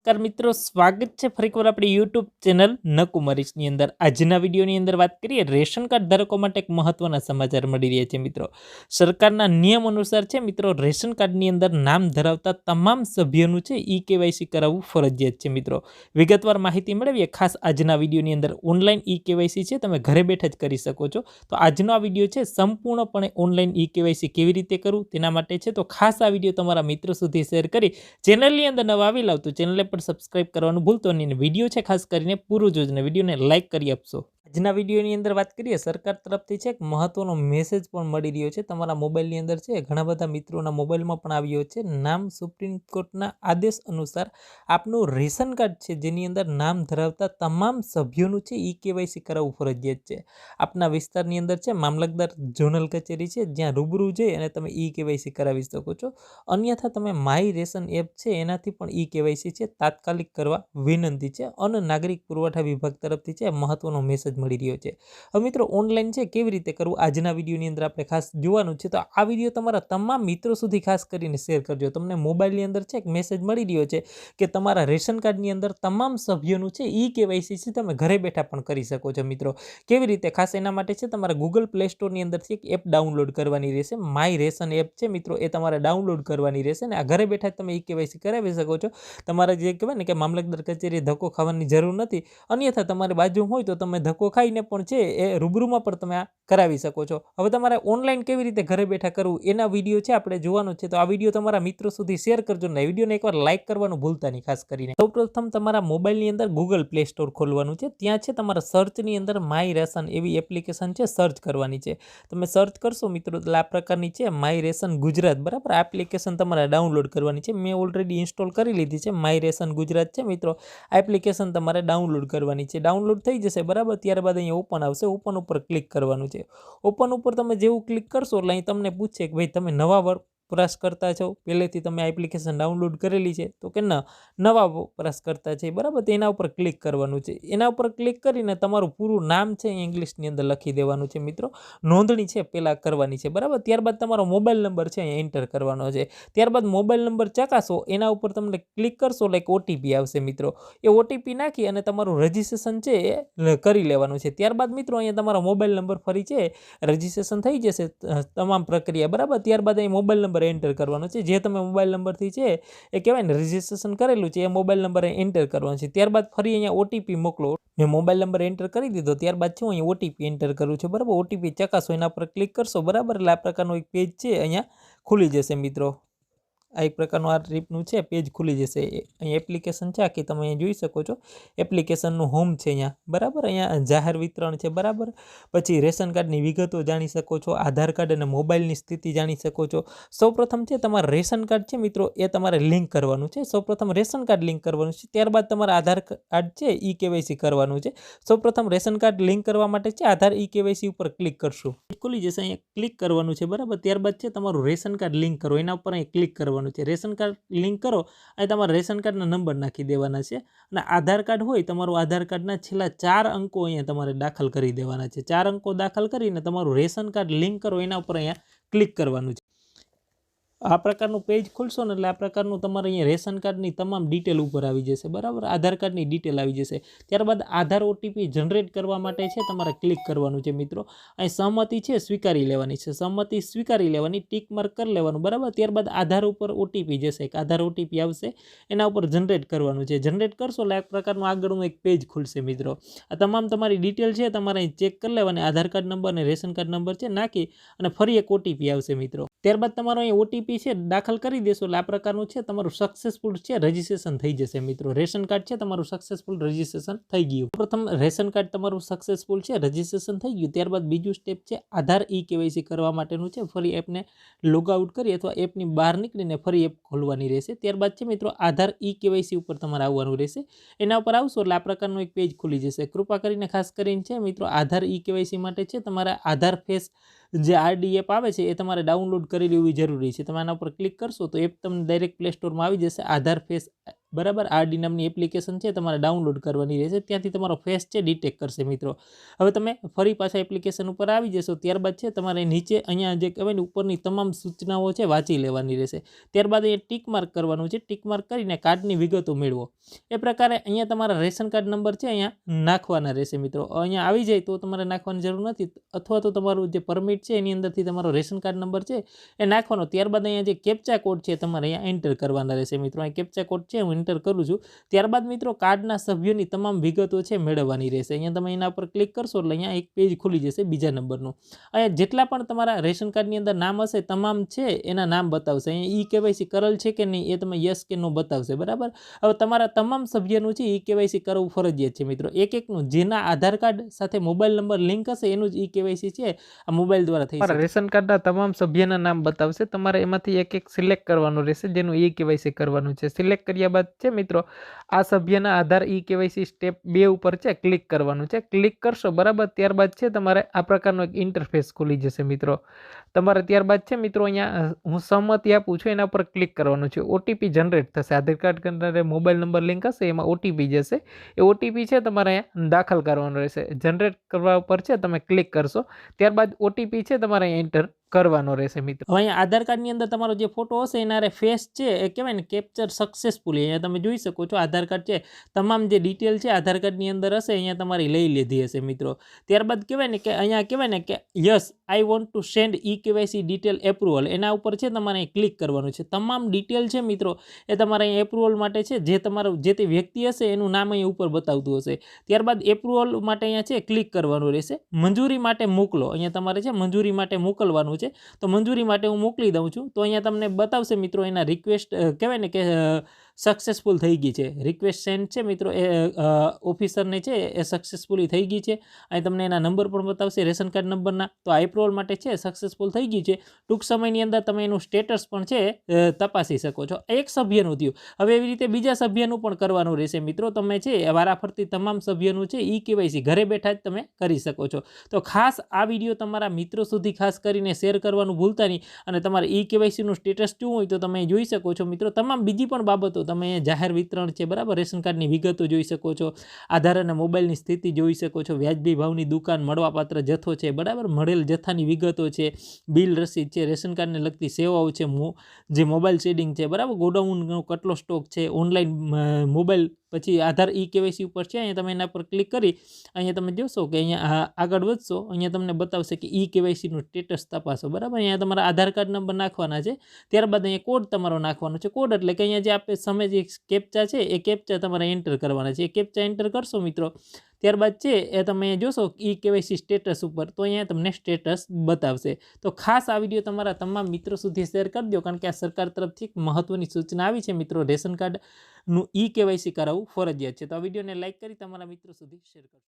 નમસ્કાર મિત્રો, સ્વાગત છે ફરીકવાર આપણી યુટ્યુબ ચેનલ નકુમરીશની અંદર. આજના વિડીયોની અંદર વાત કરીએ, રેશન કાર્ડ ધારકો માટે એક મહત્વના સમાચાર મળી રહ્યા છે મિત્રો. સરકારના નિયમ અનુસાર છે મિત્રો, રેશન કાર્ડની અંદર નામ ધરાવતા તમામ સભ્યોનું છે ઈ કેવાયસી કરાવવું ફરજિયાત છે મિત્રો. વિગતવાર માહિતી મેળવીએ, ખાસ આજના વિડીયોની અંદર ઓનલાઈન ઈ કેવાયસી છે, તમે ઘરે બેઠા જ કરી શકો છો. તો આજનો આ વીડિયો છે, સંપૂર્ણપણે ઓનલાઈન ઈ કેવાયસી કેવી રીતે કરવું, તેના માટે છે. તો ખાસ આ વીડિયો તમારા મિત્રો સુધી શેર કરી, ચેનલની અંદર નવા આવી લાવતું ચેનલે પણ સબસ્ક્રાઇબ કરવાનું ભૂલતો નહીં વીડિયો છે ખાસ કરીને પૂરું જોજો અને વિડીયોને લાઇક કરી આપશો. આજના વિડીયોની અંદર વાત કરીએ, સરકાર તરફથી છે એક મહત્વનો મેસેજ પણ મળી રહ્યો છે. તમારા મોબાઈલની અંદર છે, ઘણા બધા મિત્રોના મોબાઈલમાં પણ આવ્યો છે. નામ સુપ્રીમ કોર્ટના આદેશ અનુસાર આપનું રેશન કાર્ડ છે, જેની અંદર નામ ધરાવતા તમામ સભ્યોનું છે, ઈ કેવાયસી કરાવવું ફરજિયાત છે. આપના વિસ્તારની અંદર છે, મામલતદાર ઝોનલ કચેરી છે, જ્યાં રૂબરૂ જઈ અને તમે ઈ કેવાયસી કરાવી શકો છો. અન્યથા તમે માય રેશન એપ છે, એનાથી પણ ઈ કેવાયસી છે, તાત્કાલિક કરવા વિનંતી છે. અન નાગરિક પુરવઠા વિભાગ તરફથી છે, મહત્વનો મેસેજ મળી રહ્યો છે. હવે મિત્રો ઓનલાઈન છે, કેવી રીતે કરવું? આજના વિડીયોની અંદર આપણે ખાસ જોવાનું છે. તો આ વીડિયો તમારા તમામ મિત્રો સુધી ખાસ કરીને શેર કરજો. તમને મોબાઈલની અંદર છે, એક મેસેજ મળી રહ્યો છે કે તમારા રેશન કાર્ડની અંદર તમામ સભ્યોનું છે, ઈ કેવાયસી છે, તમે ઘરે બેઠા પણ કરી શકો છો મિત્રો. કેવી રીતે? ખાસ એના માટે છે, તમારા ગૂગલ પ્લે સ્ટોરની અંદરથી એક એપ ડાઉનલોડ કરવાની રહેશે. માય રેશન એપ છે મિત્રો, એ તમારે ડાઉનલોડ કરવાની રહેશે ને આ ઘરે બેઠા તમે ઈ કેવાયસી કરાવી શકો છો. તમારા જે કહેવાય ને કે મામલતદાર કચેરીએ ધક્કો ખાવાની જરૂર નથી. અન્યથા તમારી બાજુ હોય તો તમે ધક્કો ખાઈને પણ છે એ રૂબરૂમાં પણ તમે આ કરાવી શકો છો. હવે તમારે ઓનલાઈન કેવી રીતે ઘરે બેઠા કરવું એના વીડિયો છે આપણે જોવાનો છે. તો આ વીડિયો તમારા મિત્રો સુધી શેર કરજો ને વિડીયોને એકવાર લાઇક કરવાનું ભૂલતા નહીં, ખાસ કરીને. સૌપ્રથમ તમારા મોબાઈલની અંદર ગૂગલ પ્લે સ્ટોર ખોલવાનું છે. ત્યાં છે તમારા સર્ચની અંદર માય રેશન એવી એપ્લિકેશન છે સર્ચ કરવાની છે. તમે સર્ચ કરશો મિત્રો, એટલે આ પ્રકારની છે માય રેશન ગુજરાત, બરાબર? આ એપ્લિકેશન તમારે ડાઉનલોડ કરવાની છે. મેં ઓલરેડી ઇન્સ્ટોલ કરી લીધી છે માય રેશન ગુજરાત છે મિત્રો. આ એપ્લિકેશન તમારે ડાઉનલોડ કરવાની છે. ડાઉનલોડ થઈ જશે, બરાબર? ત્યારબાદ અહીંયા ઓપન આવશે. ઓપન ઉપર ક્લિક કરવાનું છે. ઓપન ઉપર તમે જેવું ક્લિક કરશો એટલે અહીં તમને પૂછશે કે ભાઈ તમે નવા વર વપરાશ કરતા છો. પહેલેથી તમે એપ્લિકેશન ડાઉનલોડ કરેલી છે, તો કે નવા વપરાશકર્તા છે બરાબર? એના ઉપર ક્લિક કરવાનું છે. એના ઉપર ક્લિક કરીને તમારું પૂરું નામ છે ઇંગ્લિશની અંદર લખી દેવાનું છે મિત્રો. નોંધણી છે પહેલાં કરવાની છે, બરાબર? ત્યારબાદ તમારો મોબાઈલ નંબર છે અહીંયા એન્ટર કરવાનો છે. ત્યારબાદ મોબાઈલ નંબર ચકાસો, એના ઉપર તમને ક્લિક કરશો લાઈક ઓટીપી આવશે મિત્રો. એ ઓટીપી નાખી અને તમારું રજિસ્ટ્રેશન છે એ કરી લેવાનું છે. ત્યારબાદ મિત્રો અહીંયા તમારો મોબાઈલ નંબર ફરી છે રજિસ્ટ્રેશન થઈ જશે તમામ પ્રક્રિયા, બરાબર? ત્યારબાદ અહીં મોબાઈલ નંબર એન્ટર કરવાનો છે. જે તમે મોબાઈલ નંબરથી છે, એ કહેવાય ને રજિસ્ટ્રેશન કરેલું છે, એ મોબાઈલ નંબર એન્ટર કરવાનો છે. ત્યારબાદ ફરી અહીંયા ઓટીપી મોકલો. મેં મોબાઈલ નંબર એન્ટર કરી દીધો, ત્યારબાદ છે હું અહીંયા ઓટીપી એન્ટર કરું છું. બરાબર? ઓટીપી ચકાસો, એના પર ક્લિક કરશો. બરાબર? એટલે આ પ્રકારનો એક પેજ છે, અહીંયા ખુલી જશે મિત્રો. આ એક પ્રકારનું આ ટ્રીપનું છે પેજ ખુલી જશે. અહીં એપ્લિકેશન છે, આખી તમે અહીંયા જોઈ શકો છો. એપ્લિકેશનનું હોમ છે અહીંયા. બરાબર? અહીંયા જાહેર વિતરણ છે, બરાબર? પછી રેશન કાર્ડની વિગતો જાણી શકો છો, આધાર કાર્ડ અને મોબાઈલની સ્થિતિ જાણી શકો છો. સૌપ્રથમ છે, તમારે રેશન કાર્ડ છે મિત્રો, એ તમારે લિંક કરવાનું છે. સૌપ્રથમ રેશન કાર્ડ લિંક કરવાનું છે, ત્યારબાદ તમારે આધાર કાર્ડ છે ઈ કેવાયસી કરવાનું છે. સૌપ્રથમ રેશન કાર્ડ લિંક કરવા માટે છે, આધાર ઈ કેવાયસી ઉપર ક્લિક કરશું. ખુલી જશે, અહીંયા ક્લિક કરવાનું છે, બરાબર? ત્યારબાદ છે, તમારું રેશન કાર્ડ લિંક કરો, એના ઉપર અહીં ક્લિક કરવાનું છે. રેશન કાર્ડ લિંક કરો અને તમારા રેશન કાર્ડના નંબર નાખી દેવાના છે અને આધાર કાર્ડ હોય તમારું આધાર કાર્ડના છેલ્લા ચાર અંકો અહીંયા તમારે દાખલ કરી દેવાના છે. ચાર અંકો દાખલ કરીને તમારું રેશન કાર્ડ લિંક કરો, એના ઉપર અહીંયા ક્લિક કરવાનું છે. આ પ્રકારનું પેજ ખોલશો ને એટલે આ પ્રકારનું તમારે અહીંયા રેશન કાર્ડની તમામ ડિટેલ ઉપર આવી જશે, બરાબર? આધાર કાર્ડની ડિટેલ આવી જશે. ત્યારબાદ આધાર ઓટીપી જનરેટ કરવા માટે છે, તમારે ક્લિક કરવાનું છે મિત્રો. અહીં સહમતિ છે, સ્વીકારી લેવાની છે. સહમતિ સ્વીકારી લેવાની ટીક માર્ક કરી લેવાનું, બરાબર? ત્યારબાદ આધાર ઉપર ઓટીપી જશે, એક આધાર ઓટીપી આવશે, એના ઉપર જનરેટ કરવાનું છે. જનરેટ કરશો એટલે આ પ્રકારનું આગળનું એક પેજ ખુલશે મિત્રો. આ તમામ તમારી ડિટેલ છે, તમારે અહીં ચેક કરી લેવાની. આધાર કાર્ડ નંબર અને રેશન કાર્ડ નંબર છે, નાખી અને ફરી એક ઓટીપી આવશે મિત્રો. ત્યારબાદ તમારો અહીં ઓટીપી છે, દાખલ કરી દેશો. એટલે આ પ્રકારનું છે, તમારું સક્સેસફુલ છે રજિસ્ટ્રેશન થઈ જશે મિત્રો. રેશન કાર્ડ છે, તમારું સક્સેસફુલ રજિસ્ટ્રેશન થઈ ગયું. પ્રથમ, રેશન કાર્ડ તમારું સક્સેસફુલ છે રજિસ્ટ્રેશન થઈ ગયું. ત્યારબાદ બીજું સ્ટેપ છે, આધાર ઈ કેવાયસી કરવા માટેનું છે. ફરી એપને લોગઆઉટ કરી અથવા એપની બહાર નીકળીને ફરી એપ ખોલવાની રહેશે. ત્યારબાદ છે મિત્રો, આધાર ઈ કેવાયસી ઉપર તમારે આવવાનું રહેશે. એના ઉપર આવશો એટલે આ પ્રકારનું એક પેજ ખુલી જશે. કૃપા કરીને ખાસ કરીને છે મિત્રો, આધાર ઈ કેવાયસી માટે છે, તમારા આધાર ફેસ જે આરડી એપ આવે છે, એ તમારે ડાઉનલોડ કરી લેવી જરૂરી છે. તમે આના ઉપર ક્લિક કરશો તો એપ તમને ડાયરેક્ટ પ્લે સ્ટોરમાં આવી જશે. આધાર ફેસ બરાબર? આરડી નામની એપ્લિકેશન છે, તમારે ડાઉનલોડ કરવાની રહેશે, ત્યાંથી તમારો ફેસ છે ડિટેક કરશે મિત્રો. હવે તમે ફરી પાછા એપ્લિકેશન ઉપર આવી જશો, ત્યારબાદ છે, તમારે નીચે અહીંયા જે કહેવાય ને, ઉપરની તમામ સૂચનાઓ છે, વાંચી લેવાની રહેશે. ત્યારબાદ અહીંયા ટીક માર્ક કરવાનું છે ટીક માર્ક કરીને કાર્ડની વિગતો મેળવો. એ પ્રકારે અહીંયા તમારા રેશન કાર્ડ નંબર છે, અહીંયા નાખવાના રહેશે મિત્રો. અહીંયા આવી જાય તો તમારે નાખવાની જરૂર નથી, અથવા તો તમારું જે પરમિટ છે, એની અંદરથી તમારો રેશન કાર્ડ નંબર છે, એ નાખવાનો. ત્યારબાદ અહીંયા જે કેપ્ચા કોડ છે, તમારે અહીંયા એન્ટર કરવાના રહેશે મિત્રો. અહીં કેપ્ચા કોડ છે, હું એન્ટર કરું છું. ત્યારબાદ મિત્રો કાર્ડના સભ્યોની તમામ વિગતો છે મેળવવાની રહેશે. અહીંયા તમે એના પર ક્લિક કરશો એટલે અહીંયા એક પેજ ખુલી જશે બીજા નંબરનું. અહીંયા જેટલા પણ તમારા રેશન કાર્ડની અંદર નામ હશે તમામ છે એના નામ બતાવશે. અહીંયા ઈ કેવાયસી કરેલ છે કે નહીં એ તમે યસ કે નો બતાવશે બરાબર? હવે તમારા તમામ સભ્યનું છે ઈ કેવાયસી કરવું ફરજિયાત છે મિત્રો. એક એકનું જેના આધાર કાર્ડ સાથે મોબાઈલ નંબર લિંક હશે એનું જ ઈ કેવાયસી છે આ મોબાઈલ દ્વારા થઈ રેશન કાર્ડના તમામ સભ્યના નામ બતાવશે. તમારે એમાંથી એક એક સિલેક્ટ કરવાનું રહેશે જેનું ઈ કેવાયસી કરવાનું છે. સિલેક્ટ કર્યા બાદ છે મિત્રો? આ સભ્યના આધાર ઈ કેવાયસી સ્ટેપ બે ઉપર છે ક્લિક કરવાનું છે. ક્લિક કરશો બરાબર ત્યારબાદ છે તમારે આ પ્રકારનો એક ઇન્ટરફેસ ખુલી જશે મિત્રો. તમારે ત્યારબાદ છે મિત્રો અહીંયા હું સહમતિ આપું છું, એના પર ક્લિક કરવાનું છે. ઓટીપી જનરેટ થશે. આધાર કાર્ડ કરનારે મોબાઈલ નંબર લિંક હશે, એમાં ઓટીપી જશે. એ ઓટીપી છે તમારે અહીંયા દાખલ કરવાનો રહેશે. જનરેટ કરવા ઉપર છે, તમે ક્લિક કરશો. ત્યારબાદ ઓટીપી છે તમારે અહીંયા એન્ટર કરવાનો રહેશે મિત્રો. હવે અહીંયા આધાર કાર્ડની અંદર તમારો જે ફોટો હશે, એના ફેસ છે, એ કહેવાય ને કેપ્ચર સક્સેસફુલી અહીંયા તમે જોઈ શકો છો, આધાર કાર્ડ છે, તમામ જે ડિટેલ છે, આધાર કાર્ડની અંદર હશે, અહીંયા તમારી લઈ લીધી હશે મિત્રો. ત્યારબાદ કહેવાય ને કે, અહીંયા કહેવાય ને કે yes I want to send e KYC detail approval એના ઉપર છે તમારે અહીં ક્લિક કરવાનું છે. તમામ ડિટેલ છે મિત્રો, એ તમારે અહીં એપ્રુવલ માટે છે. જે તમારું, જે તે વ્યક્તિ હશે, એનું નામ અહીં ઉપર બતાવતું હશે. ત્યારબાદ એપ્રુવલ માટે અહીંયા છે ક્લિક કરવાનું રહેશે. મંજૂરી માટે મોકલો. અહીંયા તમારે છે, મંજૂરી માટે મોકલવાનું છે. તો મંજૂરી માટે હું મોકલી દઉં છું. તો અહીંયા તમને બતાવશે મિત્રો એના રિક્વેસ્ટ કહેવાય ને કે સક્સેસફુલ થઈ ગઈ છે. રિક્વેસ્ટ સેન્ડ છે મિત્રો, એ ઓફિસરને છે, એ સક્સેસફુલી થઈ ગઈ છે. અહીં તમને એના નંબર પણ બતાવશે, રેશન કાર્ડ નંબરના તો આ એપ્રુવલ માટે છે સક્સેસફુલ થઈ ગઈ છે. ટૂંક સમયની અંદર તમે એનું સ્ટેટસ પણ છે તપાસી શકો છો. એક સભ્યનું થયું. હવે એવી રીતે બીજા સભ્યનું પણ કરવાનું રહેશે મિત્રો. તમે છે વારાફરતી તમામ સભ્યનું છે, ઈ કેવાયસી ઘરે બેઠા જ તમે કરી શકો છો. તો ખાસ આ વીડિયો તમારા મિત્રો સુધી ખાસ કરીને શેર કરવાનું ભૂલતા નહીં. અને તમારે ઈ કેવાયસીનું સ્ટેટસ શું હોય તો તમે જોઈ શકો છો મિત્રો. તમામ બીજી પણ બાબતો તમે જાહેર વિતરણ છે, બરાબર? રેશન કાર્ડની વિગતો જોઈ શકો છો, આધાર અને મોબાઈલની સ્થિતિ જોઈ શકો છો, વ્યાજબી ભાવની દુકાન, મળવાપાત્ર જથ્થો છે, બરાબર? મળેલ જથ્થાની વિગતો છે, બિલ રસીદ છે, રેશન કાર્ડને લગતી સેવાઓ છે જે મોબાઈલ શેડિંગ છે, બરાબર? ગોડાઉનનો કેટલો સ્ટોક છે, ઓનલાઈન મોબાઈલ પછી આધાર ઈ કેવાયસી ઉપર છે, અહીંયા તમે એના પર ક્લિક કરી, અહીંયા તમે જોશો કે અહીંયા આગળ વધશો, અહીંયા તમને બતાવશે કે ઈ કેવાયસીનું સ્ટેટસ તપાસો, બરાબર? અહીંયા તમારા આધાર કાર્ડ નંબર નાખવાના છે, ત્યારબાદ અહીંયા કોડ તમારો નાખવાનો છે. કોડ એટલે કે અહીંયા જે આપે સમય જે કેપ્ચા છે, એ કેપ્ચા તમારે એન્ટર કરવાના છે. એ કેપ્ચા એન્ટર કરશો મિત્રો ત્યારબાદ છે, એ તમે જોશો ઈ કેવાયસી સ્ટેટસ ઉપર, તો અહીંયા તમને સ્ટેટસ બતાવશે. તો ખાસ આ વીડિયો તમારા તમામ મિત્રો સુધી શેર કરી દો, કારણ કે આ સરકાર તરફથી એક મહત્ત્વની સૂચના આવી છે મિત્રો, રેશન કાર્ડનું ઈ કેવાયસી કરાવવું ફરજિયાત છે. તો આ વિડીયોને લાઇક કરી તમારા મિત્રો સુધી શેર કરજો.